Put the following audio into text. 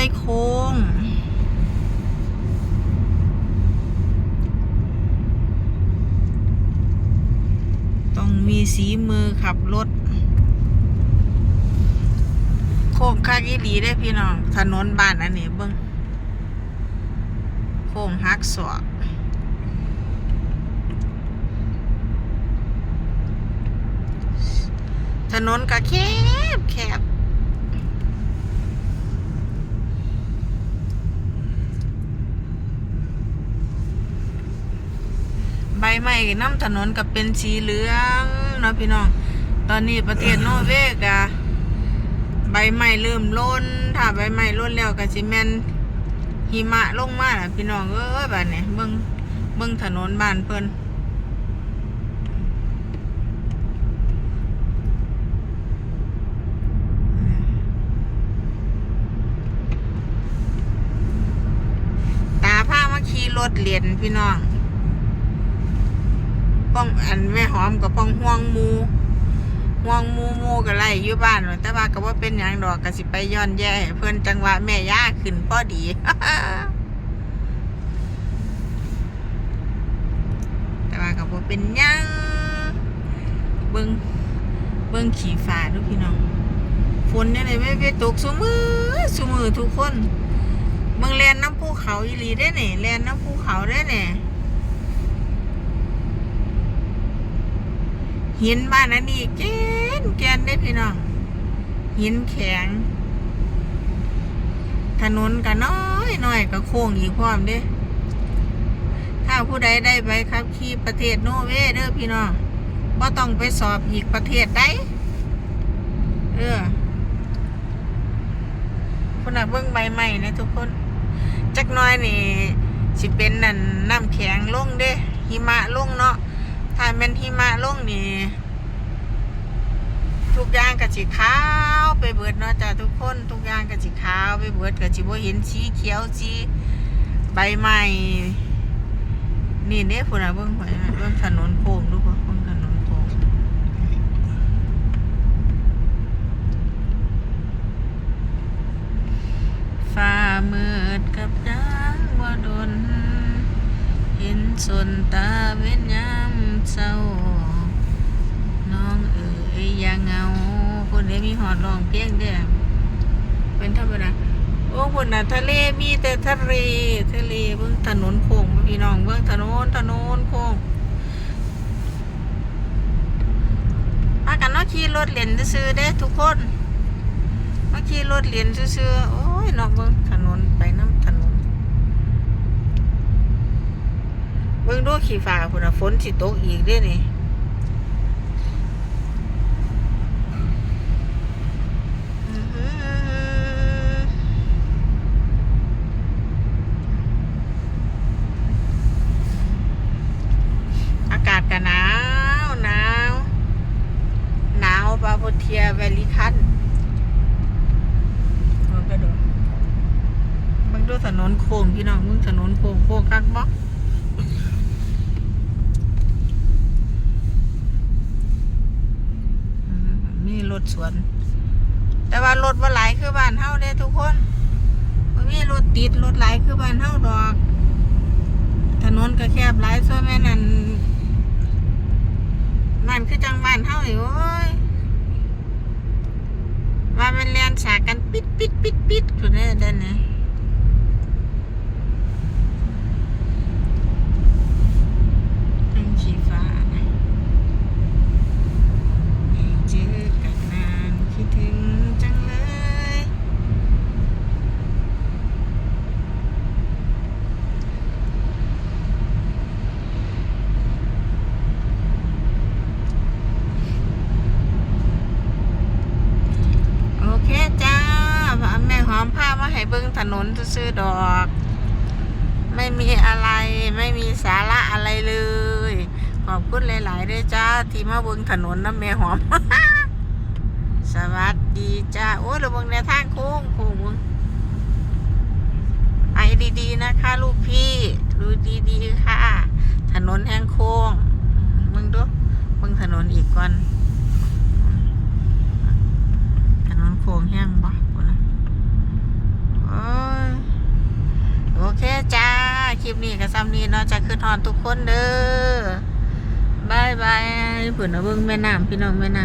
ลด์โค้ง ต้องมีสีมือขับรถ โค้งคากอีดีได้พี่น้อง ถนนบ้านอันนี้เบิ้งโค้งหักศอกถนนก็แคบแคบ ใบไม้น้ำถนนกับเป็นสีเหลืองเนาะพี่น้อง ตอนนี้ประเทศนอร์เวย์กะใบไม้เริ่มล้น ถ้าใบไม้ล้นแล้วก็สิแม่นหิมะลงมาล่ะพี่น้องเอ้ยบ้านนี้เบิ่งเบิ่งถนนบ้านเพิ่นตาพามาขี่รถเลียนพี่น้อง ป้องอันแม่หอมกับป้องห่วงมูห่วงมูมูก็ไล่อยู่บ้านแต่ว่าก็ว่าเป็นหยังดอกก็สิไปย้อนแย่เพื่อนจังหวะแม่ย่าขึ้นพอดีแต่ว่าก็บ่าเป็นยังเบิ่งเบิ่งขี่ฟ้าดูพี่น้องฝนเนี่ยเลยไม่ไปตกซุมือซุมือทุกคนเมืองแลนน้ำภูเขาอีหลีได้เนี่ยแลนน้ำภูเขาได้เนี่ย หินบ้านนั้นนี่แกนแกนได้พี่น้องหินแข็ง ถนนก็น้อยน้อยก็โค้งอีกพร้อมเด้ถ้าผู้ใดได้ไปครับขี่ประเทศโนเวเด้อพี่น้องว่าต้องไปสอบอีกประเทศได้เออคนน่ะเบิ่งใบไม้นะทุกคน จักน้อยนี่สิเป็นนั่นน้ำแข็งลงเด้หิมะลงเนาะ ถ้าแม่นหิมะลงนี่ทุกอย่างก็สิขาวไปเบิดเนาะจ้ะทุกคนทุกอย่างก็สิขาวไปเบิดก็สิบ่เห็นสีเขียวสีใบไม้นี่เด้พุ่นน่ะเบิ่งไว้เบิ่งถนนโค้งดูบ่เบิ่งถนนโค้งฟ้ามืดกับดังบ่ดนเห็นสนตาเว้นยา มีหอดรองเพียงเด้อเป็นธรรมดาโอ้คนน่ะ ทะเลมีแต่ทะเลทะเลเบื้องถนนโค้งพี่น้องเบื้องถนนถนนโค้งพากันนาะขี่รถเล่นซื้อๆเด้ทุกคนมาขี่รถเล่นซื้อโอ้ยนอกเบื้องถนนไปน้ำถนนเบิ่งดูขี้ฟ้าพุ่นน่ะฝนสิตกอีกด้นี่อื้อหืออากาศก็หนาวหนาวหนาวบาโบเทียแวลิคันเบิ่งก็ดูเบิ่งดูถ นนโค้งพี่น้องเบิ่งถนนโค้งโค้งคักบ่อืมมีรถสวน แต่ว่ารถว่าหลายคือบ้านเฮาเด้ทุกคนบ่มีรถติดรถหลายคือบ้านเฮาดอก ถนนก็แคบหลายส่วนแม่นั่นนั่นคือจังบ้านเฮาอีกโอ้ยว่ามันเลียนฉากกันปิดปิดปิดปิดอยู่เนี่ยเด่นนะอันสีฟ้า เจอกันนานคิดถึงจังเลย โอเคจ้าแม่หอมผ้ามา ให้เบิ้งถนนซื้อดอก ไม่มีอะไรไม่มีสาระอะไรเลย ขอบคุณหลายๆด้วยจ้า ที่มาเบิ้งถนนน้ำแม่หอม สวัสดีจ้า โอ้ยเราเบิ้งในทางโค้งโค้งบึงไปดีๆนะคะลูกพี่ดูดีๆค่ะ ถนนแห้งโค้งมึงดูเบิ้งถนนอีกก่อนถนนโค้งแห้งบ่พุ่นนะ คลิปนี้ก็ซ้ำนี้เนาะจะขึ้นฮอนทุกคนเด้อบายบายผื่นเอาเบิ่งแม่น้ำพี่น้องแม่น้ำ